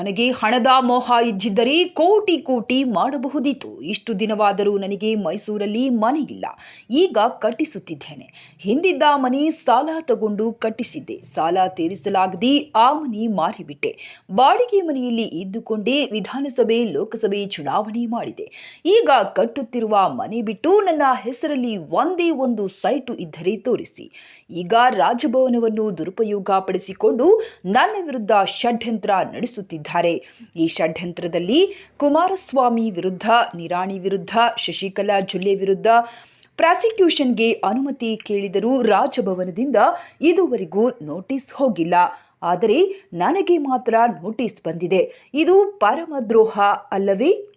ನನಗೆ ಹಣದ ಮೋಹ ಇದ್ದಿದ್ದರೆ ಕೋಟಿ ಕೋಟಿ ಮಾಡಬಹುದಿತ್ತು. ಇಷ್ಟು ದಿನವಾದರೂ ನನಗೆ ಮೈಸೂರಲ್ಲಿ ಇಲ್ಲ ಈಗ ಕಟ್ಟಿಸುತ್ತಿದ್ದೇನೆ. ಹಿಂದಿದ್ದ ಮನೆ ಸಾಲ ತಗೊಂಡು ಕಟ್ಟಿಸಿದ್ದೆ. ಸಾಲ ತೀರಿಸಲಾಗದೆ ಆ ಮನೆ ಮಾರಿಬಿಟ್ಟೆ. ಬಾಡಿಗೆ ಮನೆಯಲ್ಲಿ ಇದ್ದುಕೊಂಡೇ ವಿಧಾನಸಭೆ, ಲೋಕಸಭೆ ಚುನಾವಣೆ ಮಾಡಿದೆ. ಈಗ ಕಟ್ಟುತ್ತಿರುವ ಮನೆ ಬಿಟ್ಟು ನನ್ನ ಹೆಸರಲ್ಲಿ ಒಂದೇ ಒಂದು ಸೈಟು ಇದ್ದರೆ ತೋರಿಸಿ. ಈಗ ರಾಜಭವನವನ್ನು ದುರುಪಯೋಗ ಪಡಿಸಿಕೊಂಡು ನನ್ನ ವಿರುದ್ಧ ಷಡ್ಯಂತ್ರ ನಡೆಸುತ್ತಿದ್ದಾರೆ ಈ ಷಡ್ಯಂತ್ರದಲ್ಲಿ ಕುಮಾರಸ್ವಾಮಿ ವಿರುದ್ಧ, ನಿರಾಣಿ ವಿರುದ್ಧ, ಶಶಿಕಲಾ ಜುಲ್ಲೆ ವಿರುದ್ಧ ಪ್ರಾಸಿಕ್ಯೂಷನ್ಗೆ ಅನುಮತಿ ಕೇಳಿದರೂ ರಾಜಭವನದಿಂದ ಇದುವರೆಗೂ ನೋಟಿಸ್ ಹೋಗಿಲ್ಲ. ಆದರೆ ನನಗೆ ಮಾತ್ರ ನೋಟಿಸ್ ಬಂದಿದೆ. ಇದು ಪರಮದ್ರೋಹ ಅಲ್ಲವೇ?